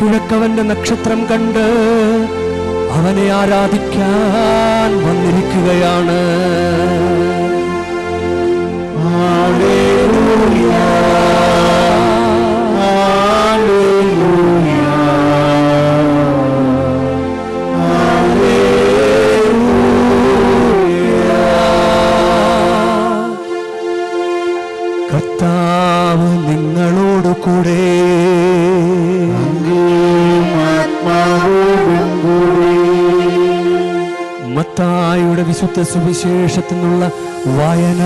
കിഴക്കവന്റെ നക്ഷത്രം കണ്ട് അവനെ ആരാധിക്കാൻ വന്നിരിക്കുകയാണ്. കർത്താവ് നിങ്ങളോട് കൂടെ മത്തായുടെ വിശുദ്ധ സുവിശേഷത്തിൽ നിന്നുള്ള വായന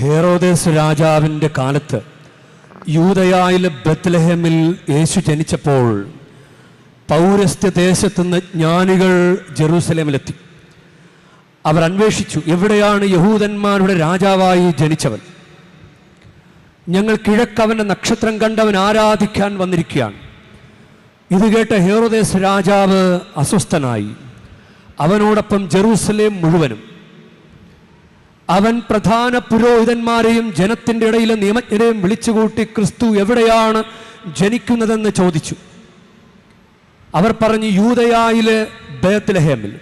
ഹേറോദേസ് രാജാവിന്റെ കാലത്ത് യൂതയായിലെ ബത്ലഹേമിൽ യേശു ജനിച്ചപ്പോൾ പൗരസ്ത്യ ദേശത്തുനിന്ന് ജ്ഞാനികൾ ജെറൂസലേമിലെത്തി. അവർ അന്വേഷിച്ചു എവിടെയാണ് യഹൂദന്മാരുടെ രാജാവായി ജനിച്ചവൻ? ഞങ്ങൾ കിഴക്കവന്റെ നക്ഷത്രം കണ്ടവൻ ആരാധിക്കാൻ വന്നിരിക്കുകയാണ്. ഇത് കേട്ട ഹേറോദേസ് രാജാവ് അസ്വസ്ഥനായി. അവനോടൊപ്പം ജെറൂസലേം മുഴുവനും. അവൻ പ്രധാന പുരോഹിതന്മാരെയും ജനത്തിന്റെ ഇടയിലെ നിയമജ്ഞരെയും വിളിച്ചുകൂട്ടി ക്രിസ്തു എവിടെയാണ് ജനിക്കുന്നതെന്ന് ചോദിച്ചു. അവർ പറഞ്ഞു യൂതയായിലെ ബേത്ലഹേമിൽ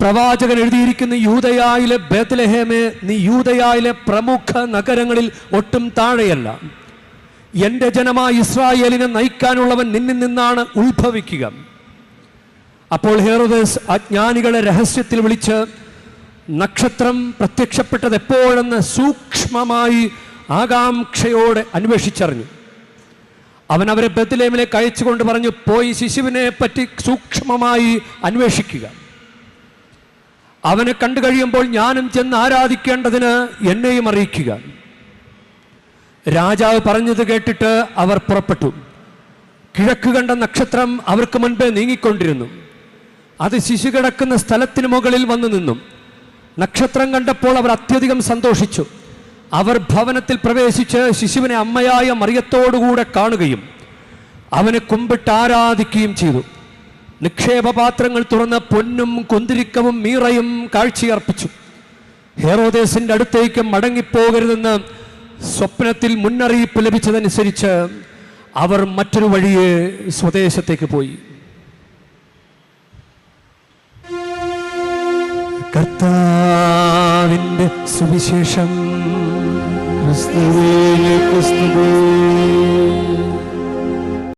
പ്രവാചകൻ എഴുതിയിരിക്കുന്ന യൂതയായിലെ ബേത്ലഹേമെ നീ യൂതയായിലെ പ്രമുഖ നഗരങ്ങളിൽ ഒട്ടും താഴെയല്ല. എന്റെ ജനമായ ഇസ്രായേലിനെ നയിക്കാനുള്ളവൻ നിന്നിൽ നിന്നാണ് ഉത്ഭവിക്കുക. അപ്പോൾ ഹേറോദേസ് അജ്ഞാനികളെ രഹസ്യത്തിൽ വിളിച്ച് നക്ഷത്രം പ്രത്യക്ഷപ്പെട്ടത് എപ്പോഴെന്ന് സൂക്ഷ്മമായി ആകാംക്ഷയോടെ അന്വേഷിച്ചറിഞ്ഞു. അവൻ അവരെ ബത്തിലേമിലേക്ക് അയച്ചുകൊണ്ട് പറഞ്ഞു പോയി ശിശുവിനെ പറ്റി സൂക്ഷ്മമായി അന്വേഷിക്കുക. അവനെ കണ്ടു കഴിയുമ്പോൾ ഞാനും ചെന്ന് ആരാധിക്കേണ്ടതിന് എന്നെയും അറിയിക്കുക. രാജാവ് പറഞ്ഞത് കേട്ടിട്ട് അവർ പുറപ്പെട്ടു. കിഴക്ക് കണ്ട നക്ഷത്രം അവർക്ക് മുൻപേ നീങ്ങിക്കൊണ്ടിരുന്നു. അത് ശിശു കിടക്കുന്ന സ്ഥലത്തിന് മുകളിൽ വന്നു നിന്നു. നക്ഷത്രം കണ്ടപ്പോൾ അവർ അത്യധികം സന്തോഷിച്ചു. അവർ ഭവനത്തിൽ പ്രവേശിച്ച് ശിശുവിനെ അമ്മയായ മറിയത്തോടുകൂടെ കാണുകയും അവനെ കുമ്പിട്ട് ആരാധിക്കുകയും ചെയ്തു. നിക്ഷേപപാത്രങ്ങൾ തുറന്ന് പൊന്നും കുന്തിരിക്കവും മീറയും കാഴ്ചയർപ്പിച്ചു. ഹേറോദേസിന്റെ അടുത്തേക്ക് മടങ്ങിപ്പോകരുതെന്ന് സ്വപ്നത്തിൽ മുന്നറിയിപ്പ് ലഭിച്ചതനുസരിച്ച് അവർ മറ്റൊരു വഴിയെ സ്വദേശത്തേക്ക് പോയി. കർത്താവിന്റെ സുവിശേഷം ക്രിസ്തുവേ ക്രിസ്തുവേ.